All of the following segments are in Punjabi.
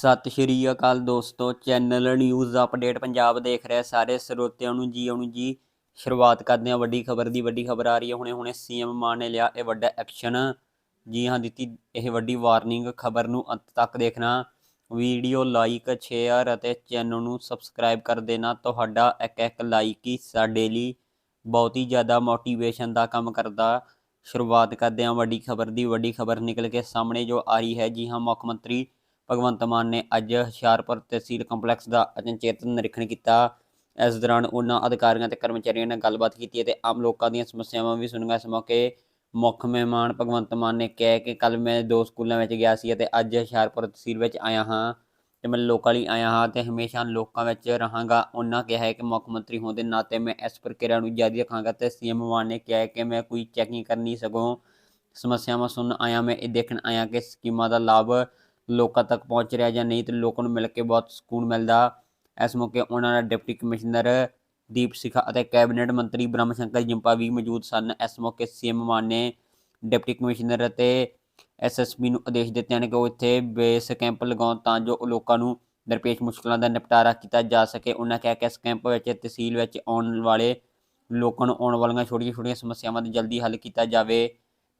ਸਤਿ ਸ਼੍ਰੀ ਅਕਾਲ ਦੋਸਤੋ, ਚੈਨਲ ਨਿਊਜ਼ ਅਪਡੇਟ ਪੰਜਾਬ ਦੇਖ ਰਹੇ ਸਾਰੇ ਸਰੋਤਿਆਂ ਨੂੰ ਜੀ ਆਉਣ ਜੀ। ਸ਼ੁਰੂਆਤ ਕਰਦੇ ਹਾਂ, ਵੱਡੀ ਖਬਰ ਦੀ, ਵੱਡੀ ਖਬਰ ਆ ਰਹੀ ਹੈ। ਹੁਣੇ ਹੁਣੇ ਸੀਐਮ ਮਾਨ ਨੇ ਲਿਆ ਇਹ ਵੱਡਾ ਐਕਸ਼ਨ। ਜੀ ਹਾਂ, ਦਿੱਤੀ ਇਹ ਵੱਡੀ ਵਾਰਨਿੰਗ। ਖਬਰ ਨੂੰ ਅੰਤ ਤੱਕ ਦੇਖਣਾ। ਵੀਡੀਓ ਲਾਈਕ, ਸ਼ੇਅਰ ਅਤੇ ਚੈਨਲ ਨੂੰ ਸਬਸਕ੍ਰਾਈਬ ਕਰ ਦੇਣਾ। ਤੁਹਾਡਾ ਇੱਕ ਇੱਕ ਲਾਈਕ ਹੀ ਸਾਡੇ ਲਈ ਬਹੁਤ ਹੀ ਜ਼ਿਆਦਾ ਮੋਟੀਵੇਸ਼ਨ ਦਾ ਕੰਮ ਕਰਦਾ। ਸ਼ੁਰੂਆਤ ਕਰਦੇ ਹਾਂ, ਵੱਡੀ ਖਬਰ ਦੀ। ਵੱਡੀ ਖਬਰ ਨਿਕਲ ਕੇ ਸਾਹਮਣੇ ਜੋ ਆ ਰਹੀ ਹੈ। ਜੀ ਹਾਂ, ਮੁੱਖ ਮੰਤਰੀ ਭਗਵੰਤ ਮਾਨ ਨੇ ਅੱਜ ਹੁਸ਼ਿਆਰਪੁਰ ਤਹਿਸੀਲ ਕੰਪਲੈਕਸ ਦਾ ਅਚਨਚੇਤ ਨਿਰੀਖਣ ਕੀਤਾ। ਇਸ ਦੌਰਾਨ ਉਹਨਾਂ ਅਧਿਕਾਰੀਆਂ ਤੇ ਕਰਮਚਾਰੀਆਂ ਨਾਲ ਗੱਲਬਾਤ ਕੀਤੀ ਅਤੇ ਆਮ ਲੋਕਾਂ ਦੀਆਂ ਸਮੱਸਿਆਵਾਂ ਵੀ ਸੁਣੀਆਂ। ਇਸ ਮੌਕੇ ਮੁੱਖ ਮਹਿਮਾਨ ਭਗਵੰਤ ਮਾਨ ਨੇ ਕਿਹਾ ਕਿ ਕੱਲ ਮੈਂ ਦੋ ਸਕੂਲਾਂ ਵਿੱਚ ਗਿਆ ਸੀ ਅਤੇ ਅੱਜ ਹੁਸ਼ਿਆਰਪੁਰ ਤਹਿਸੀਲ ਵਿੱਚ ਆਇਆ ਹਾਂ ਤੇ ਮੈਂ ਲੋਕਾਂ ਲਈ ਆਇਆ ਹਾਂ ਤੇ ਹਮੇਸ਼ਾ ਲੋਕਾਂ ਵਿੱਚ ਰਹਾਂਗਾ। ਉਹਨਾਂ ਕਿਹਾ ਹੈ ਕਿ ਮੁੱਖ ਮੰਤਰੀ ਹੋਣ ਦੇ ਨਾਤੇ ਮੈਂ ਇਸ ਪ੍ਰਕਿਰਿਆ ਨੂੰ ਜਾਰੀ ਰੱਖਾਂਗਾ ਤੇ ਸੀਐਮ ਮਾਨ ਨੇ ਕਿਹਾ ਕਿ ਮੈਂ ਕੋਈ ਚੈਕਿੰਗ ਕਰਨੀ ਸਗੋਂ ਸਮੱਸਿਆਵਾਂ ਸੁਣ ਆਇਆ। ਮੈਂ ਇਹ ਦੇਖਣ ਆਇਆ ਕਿ ਸਕੀਮਾਂ ਦਾ ਲਾਭ ਲੋਕਾਂ ਤੱਕ ਪਹੁੰਚ ਰਿਹਾ ਜਾਂ ਨਹੀਂ, ਤੇ ਲੋਕਾਂ ਨੂੰ ਮਿਲ ਕੇ ਬਹੁਤ ਸਕੂਨ ਮਿਲਦਾ। ਇਸ ਮੌਕੇ ਉਹਨਾਂ ਦਾ ਡਿਪਟੀ ਕਮਿਸ਼ਨਰ ਦੀਪ ਸਿਖਾ ਅਤੇ ਕੈਬਨਿਟ ਮੰਤਰੀ ਬ੍ਰਹਮ ਸ਼ੰਕਰ ਜਿੰਪਾ ਵੀ ਮੌਜੂਦ ਸਨ। ਇਸ ਮੌਕੇ ਸੀਐਮ ਮਾਨ ਨੇ ਡਿਪਟੀ ਕਮਿਸ਼ਨਰ ਅਤੇ ਐਸਐਸਪੀ ਨੂੰ ਆਦੇਸ਼ ਦਿੱਤੇ ਹਨ ਕਿ ਉਹ ਇੱਥੇ ਬੇਸ ਕੈਂਪ ਲਗਾਉਣ ਤਾਂ ਜੋ ਲੋਕਾਂ ਨੂੰ ਦਰਪੇਸ਼ ਮੁਸ਼ਕਲਾਂ ਦਾ ਨਿਪਟਾਰਾ ਕੀਤਾ ਜਾ ਸਕੇ। ਉਹਨਾਂ ਕਿਹਾ ਕਿ ਇਸ ਕੈਂਪ ਵਿੱਚ ਤਹਿਸੀਲ ਵਿੱਚ ਆਉਣ ਵਾਲੇ ਲੋਕਾਂ ਨੂੰ ਆਉਣ ਵਾਲੀਆਂ ਛੋਟੀਆਂ-ਛੋਟੀਆਂ ਸਮੱਸਿਆਵਾਂ ਦਾ ਜਲਦੀ ਹੱਲ ਕੀਤਾ ਜਾਵੇ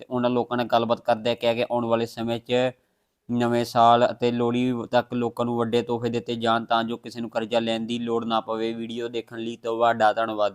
ਤੇ ਉਹਨਾਂ ਲੋਕਾਂ ਨਾਲ ਗੱਲਬਾਤ ਕਰਦੇ ਕਿਹਾ ਕਿ ਆਉਣ ਵਾਲੇ ਸਮੇਂ 'ਚ ਨਵੇਂ ਸਾਲ ਅਤੇ ਲੋਹੜੀ ਤੱਕ ਲੋਕਾਂ ਨੂੰ ਵੱਡੇ ਤੋਹਫੇ ਦਿੱਤੇ ਜਾਣ ਤਾਂ ਜੋ ਕਿਸੇ ਨੂੰ ਕਰਜ਼ਾ ਲੈਣ ਦੀ ਲੋੜ ਨਾ ਪਵੇ। ਵੀਡੀਓ ਦੇਖਣ ਲਈ ਤੁਹਾਡਾ ਧੰਨਵਾਦ।